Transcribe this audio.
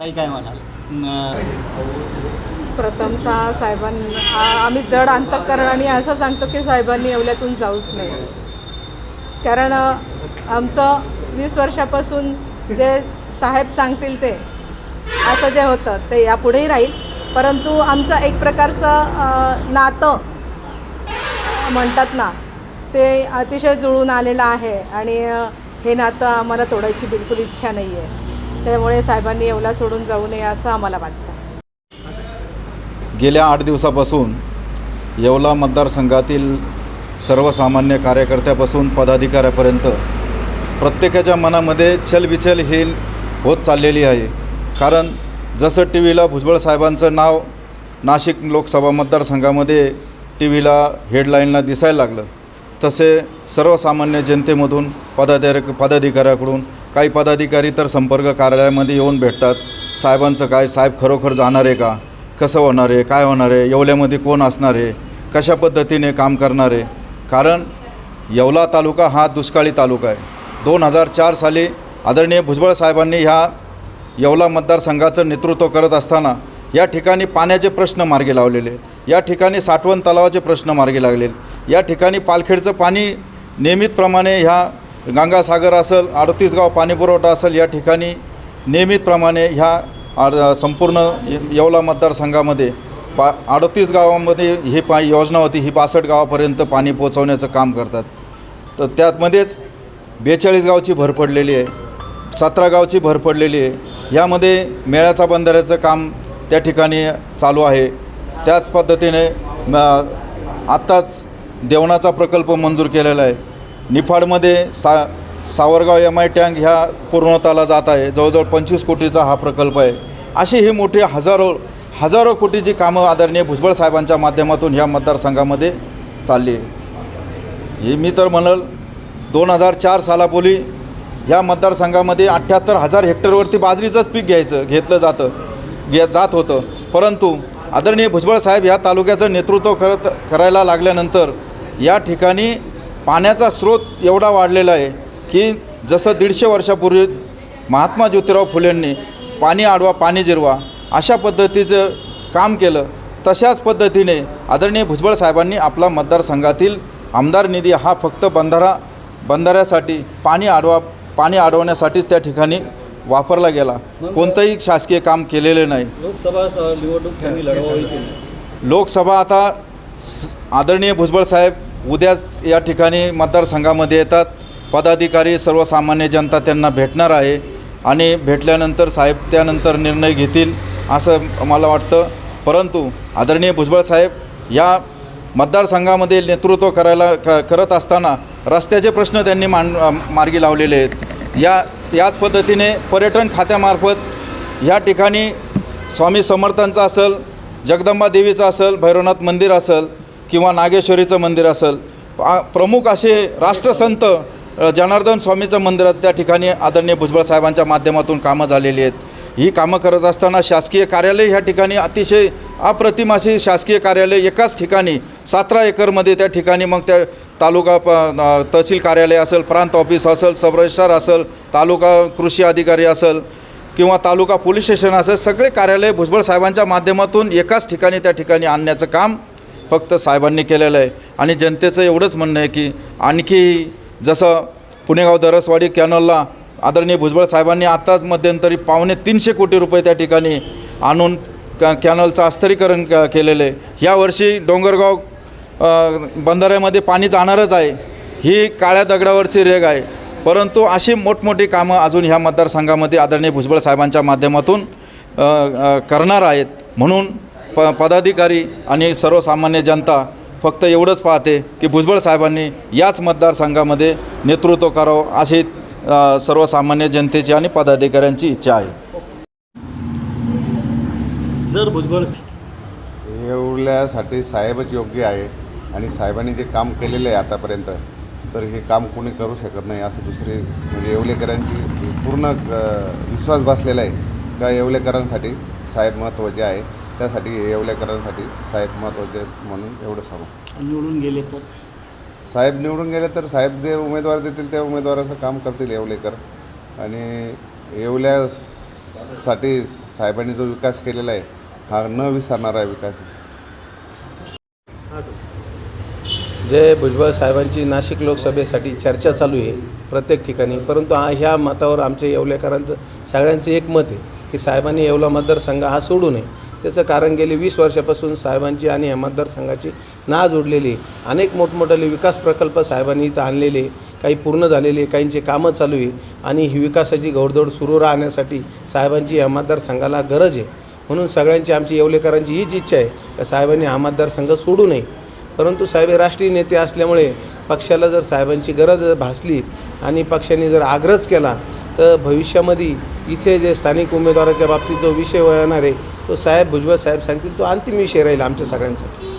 काही काय म्हणाल? प्रथमतः साहेबांना आम्ही जड अंतकरणाने असं सांगतो की साहेबांनी एवल्यातून जाऊच नाही कारण आमचं वीस वर्षापासून जे साहेब सांगतील ते असं जे होतं ते यापुढेही राहील. परंतु आमचं एक प्रकारचं नातं म्हणतात ना ते अतिशय जुळून आलेलं आहे. आणि हे नातं आम्हाला तोडायची बिलकुल इच्छा नाही आहे त्यामुळे साहेबांनी येवला सोडून जाऊ नये असं आम्हाला वाटतं. गेल्या आठ दिवसापासून येवला मतदारसंघातील सर्वसामान्य कार्यकर्त्यापासून पदाधिकाऱ्यापर्यंत प्रत्येकाच्या मनामध्ये छलबिछल ही होत चाललेली आहे. कारण जसं टी व्हीला भुजबळ साहेबांचं नाव नाशिक लोकसभा मतदारसंघामध्ये टी व्हीला हेडलाईनला दिसायला लागलं तसे सर्वसामान्य जनतेमधून पदाधिकारी पदाधिकाऱ्याकडून काही पदाधिकारी तर संपर्क कार्यालयामध्ये येऊन भेटतात. साहेबांचं काय? साहेब खरोखर जाणार आहे का? कसं होणार आहे? काय होणार आहे? येवल्यामध्ये कोण असणार आहे? कशा पद्धतीने काम करणार आहे? कारण येवला तालुका हा दुष्काळी तालुका आहे. दोन हजार चार साली आदरणीय भुजबळ साहेबांनी ह्या येवला मतदारसंघाचं नेतृत्व करत असताना या ठिकाणी पाण्याचे प्रश्न मार्गी लावलेले आहेत. या ठिकाणी साठवण तलावाचे प्रश्न मार्गी लागले या ठिकाणी पालखेडचं पाणी नियमितप्रमाणे ह्या गंगासागर असेल अडतीस गाव पाणीपुरवठा असेल या ठिकाणी नियमितप्रमाणे ह्या आड- संपूर्ण येवला मतदारसंघामध्ये पा अडतीस गावामध्ये ही पा योजना होती ही बासष्ट गावापर्यंत पाणी पोचवण्याचं काम करतात. तर त्यातमध्येच बेचाळीस गावची भर पडलेली आहे सतरा गावची भर पडलेली आहे. यामध्ये मेळ्याचा बंधाऱ्याचं काम त्या ठिकाणी चालू आहे. त्याच पद्धतीने आत्ताच देवणाचा प्रकल्प मंजूर केलेला आहे. निफाडमध्ये सा सावरगाव एम आय टँक ह्या पूर्णताला जात आहे. जवळजवळ पंचवीस कोटीचा हा प्रकल्प आहे. अशी ही मोठी हजारो हजारो कोटीची कामं आदरणीय भुजबळ साहेबांच्या माध्यमातून ह्या मतदारसंघामध्ये चालली आहे. हे मी तर म्हणाल दोन हजार चार सालापूर्वी ह्या मतदारसंघामध्ये अठ्ठ्याहत्तर हजार हेक्टरवरती बाजरीचंच पीक घ्यायचं घेतलं जातं. घे जात होतं. परंतु आदरणीय भुजबळ साहेब ह्या तालुक्याचं नेतृत्व करत करायला लागल्यानंतर या ठिकाणी पाण्याचा स्रोत एवढा वाढलेला आहे की जसं दीडशे वर्षापूर्वी महात्मा ज्योतिराव फुलेंनी पाणी आडवा पाणी जिरवा अशा पद्धतीचं काम केलं तशाच पद्धतीने आदरणीय भुजबळ साहेबांनी आपला मतदारसंघातील आमदार निधी हा फक्त बंधारा बंधाऱ्यासाठी पाणी आडवा पाणी अडवण्यासाठीच त्या ठिकाणी वापरला गेला. कोणतंही शासकीय काम केलेलं नाही. लोकसभा निवडणूक? लोकसभा आता आदरणीय भुजबळ साहेब उद्याच या ठिकाणी मतदारसंघामध्ये येतात. पदाधिकारी सर्वसामान्य जनता त्यांना भेटणार आहे आणि भेटल्यानंतर साहेब त्यानंतर निर्णय घेतील असं मला वाटतं. परंतु आदरणीय भुजबळ साहेब या मतदारसंघामध्ये नेतृत्व करायला क करत असताना रस्त्याचे प्रश्न त्यांनी मान मार्गी लावलेले आहेत. या याच पद्धतीने पर्यटन खात्यामार्फत ह्या ठिकाणी स्वामी समर्थांचं असेल जगदंबा देवीचं असेल भैरवनाथ मंदिर असेल किंवा नागेश्वरीचं मंदिर असेल प्रमुख असे राष्ट्रसंत जनार्दन स्वामीचं मंदिराचं त्या ठिकाणी आदरणीय भुजबळ साहेबांच्या माध्यमातून कामं झालेली आहेत. ही कामं करत असताना शासकीय कार्यालय ह्या ठिकाणी अतिशय अप्रतिमाशी शासकीय कार्यालय एकाच ठिकाणी सतरा एकरमध्ये त्या ठिकाणी मग त्या तालुका प तहसील कार्यालय असेल प्रांत ऑफिस असेल सब रजिस्ट्रार असेल तालुका कृषी अधिकारी असेल किंवा तालुका पोलीस स्टेशन असेल सगळे कार्यालय भुजबळ साहेबांच्या माध्यमातून एकाच ठिकाणी त्या ठिकाणी आणण्याचं काम फक्त साहेबांनी केलेलं आहे. आणि जनतेचं एवढंच म्हणणं आहे की आणखी जसं पुणेगाव दरसवाडी कॅनलला आदरणीय भुजबळ साहेबांनी आत्ताच मध्यंतरी पावणे तीनशे कोटी रुपये त्या ठिकाणी आणून क कॅनलचं अस्तरीकरण क केलेलं. आहे यावर्षी डोंगरगाव बंधाऱ्यामध्ये पाणी जाणारच आहे. ही काळ्या दगडावरची रेग आहे. परंतु अशी मोठमोठी कामं अजून ह्या मतदारसंघामध्ये आदरणीय भुजबळ साहेबांच्या माध्यमातून करणार आहेत. म्हणून प पदाधिकारी आणि सर्वसामान्य जनता फक्त एवढंच पाहते की भुजबळ साहेबांनी याच मतदारसंघामध्ये नेतृत्व करावं अशी सर्वसामान्य जनतेची आणि पदाधिकाऱ्यांची इच्छा आहे. जर भुजबळ एवढ्यासाठी साहेबच योग्य आहे आणि साहेबांनी जे काम केलेलं आहे आतापर्यंत तर हे काम कोणी करू शकत नाही असं दुसरे म्हणजे येवलेकरांची पूर्ण विश्वास बसलेला आहे का येवलेकरांसाठी साहेब महत्त्वाचे आहे. त्यासाठी येवलेकरांसाठी साहेब महत्त्वाचे म्हणून एवढं सांगू. निवडून गेले तर? साहेब निवडून गेले तर साहेब जे उमेदवार देतील त्या उमेदवाराचं काम करतील येवलेकर. आणि येवल्या साठी साहेबांनी जो विकास केलेला आहे हा न विसरणारा विकास. आहे जय भुजबळ साहेबांची नाशिक लोकसभेसाठी चर्चा चालू आहे प्रत्येक ठिकाणी. परंतु हा ह्या मतावर आमच्या येवलेकरांचं सगळ्यांचं एक मत आहे की साहेबांनी येवला मतदारसंघ हा सोडू नये. त्याचं कारण गेली वीस वर्षापासून साहेबांची आणि या मतदारसंघाची ना जोडलेली आहे. अनेक मोठमोठाले विकास प्रकल्प साहेबांनी इथं आणलेले काही पूर्ण झालेले काहींचे कामं चालू आहे. आणि ही विकासाची घोडदौड सुरू राहण्यासाठी साहेबांची या मतदारसंघाला गरज आहे. म्हणून सगळ्यांची आमची येवलेकरांची हीच इच्छा आहे का साहेबांनी हा मतदारसंघ सोडू नये. परंतु साहेब हे राष्ट्रीय नेते असल्यामुळे पक्षाला जर साहेबांची गरज भासली आणि पक्षाने जर आग्रहच केला तर भविष्यामध्ये इथे जे स्थानिक उमेदवाराच्या बाबतीत जो विषय येणार आहे तो साहेब भुजबळ साहेब सांगतील तो अंतिम विषय राहील आमच्या सगळ्यांसाठी.